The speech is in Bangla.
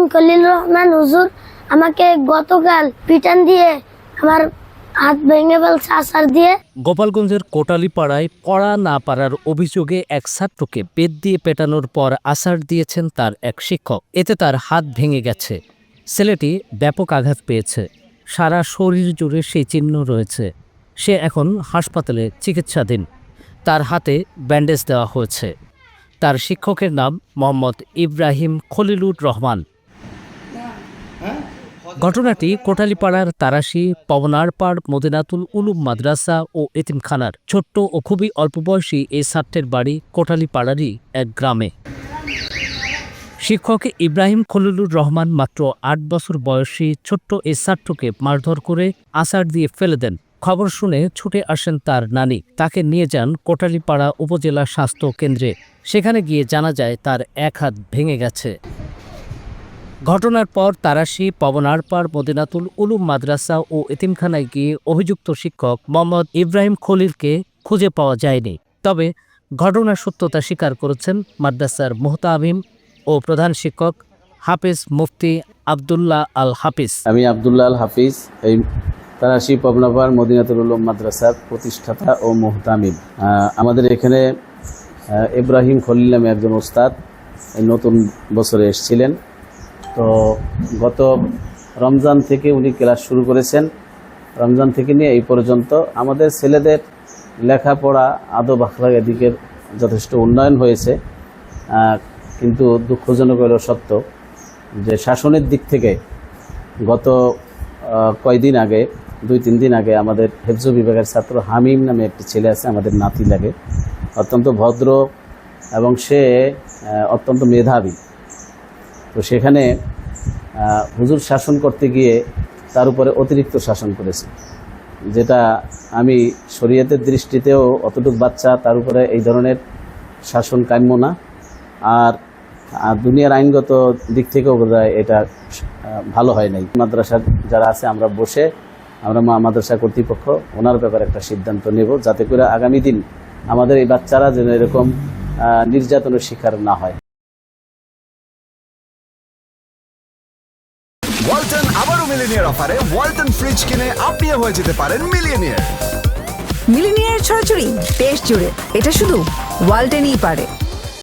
ইব্রাহিম খলিল রহমান হুজুর আমাকে গতকাল পিটান দিয়ে আমার হাত ভেঙে ফেলছে আসার দিয়ে। গোপালগঞ্জের কোটালীপাড়ায় পড়া না পারার অভিযোগে এক ছাত্রকে পেট দিয়ে পেটানোর পর আসার দিয়েছেন তার এক শিক্ষক। এতে তার হাত ভেঙে গেছে। ছেলেটি ব্যাপক আঘাত পেয়েছে। সারা শরীর জুড়ে সেই চিহ্ন রয়েছে। সে এখন হাসপাতালে চিকিৎসাধীন। তার হাতে ব্যান্ডেজ দেওয়া হয়েছে। তার শিক্ষকের নাম মোহাম্মদ ইব্রাহিম খলিলুর রহমান। ঘটনাটি কোটালীপাড়ার তারাশি, পবনারপাড়, মদিনাতুল উলুম মাদ্রাসা ও এতিমখানার। ছোট্ট ও খুবই অল্প বয়সী এই ছাত্রের বাড়ি কোটালীপাড়ারই এক গ্রামে। শিক্ষক ইব্রাহিম খলিলুর রহমান মাত্র আট বছর বয়সী ছোট্ট এই ছাত্রকে মারধর করে আসার দিয়ে ফেলে দেন। খবর শুনে ছুটে আসেন তার নানি। তাকে নিয়ে যান কোটালীপাড়া উপজেলা স্বাস্থ্য কেন্দ্রে। সেখানে গিয়ে জানা যায়, তার এক হাত ভেঙে গেছে। ঘটনার পর তারাশি পবনারপাড় মদিনাতুল উলুম মাদ্রাসা ও এতিমখানায় গিয়ে অভিযুক্ত শিক্ষক মোহাম্মদ ইব্রাহিম খলিলকে খুঁজে পাওয়া যায়নি। তবে ঘটনার সত্যতা স্বীকার করেছেন মাদ্রাসার মোহতামিম ও প্রধান শিক্ষক হাফিজ মুফতি আবদুল্লাহ আল হাফিজ। আমি আবদুল্লাহ আল হাফিজ, এই তারাশি পবনাপাড় মদিনাতুল উলুম মাদ্রাসার প্রতিষ্ঠাতা ও মোহতামিম। আমাদের এখানে ইব্রাহিম খলিল নামে একজন ওস্তাদ নতুন বছরে এসেছিলেন। তো গত রমজান থেকে উনি ক্লাস শুরু করেছেন। রমজান থেকে নিয়ে এই পর্যন্ত আমাদের ছেলেদের লেখাপড়া আদব আখলাক এদিকের যথেষ্ট উন্নয়ন হয়েছে কিন্তু দুঃখজনক হলেও সত্য যে শাসনের দিক থেকে গত কয়দিন আগে, দুই তিন দিন আগে আমাদের হেফজ বিভাগের ছাত্র হামিম নামে একটি ছেলে আছে, আমাদের নাতি লাগে। অত্যন্ত ভদ্র এবং সে অত্যন্ত মেধাবী। তো সেখানে হুজুর শাসন করতে গিয়ে তার উপরে অতিরিক্ত শাসন করেছে। যেটা আমি শরীয়তের দৃষ্টিতেও অতটুক বাচ্চা, তার উপরে এই ধরনের শাসন কাম্য না। আর দুনিয়ার আইনগত দিক থেকেও বোধ এটা ভালো হয় নাই। মাদ্রাসা যারা আছে, আমরা বসে আমরা মা, মাদ্রাসা কর্তৃপক্ষ, ওনার ব্যাপারে একটা সিদ্ধান্ত নেব, যাতে করে আগামী দিন আমাদের এই বাচ্চারা যেন এরকম নির্যাতনের শিকার না হয়। ওয়ালটন আবারও মিলিনিয়ার অফারে ওয়ালটন ফ্রিজ কিনে আপনিও হয়ে যেতে পারেন মিলিয়নিয়ার মিলিনিয়ার ছড়াছড়ি দেশ জুড়ে। এটা শুধু ওয়ালটেনই পারে।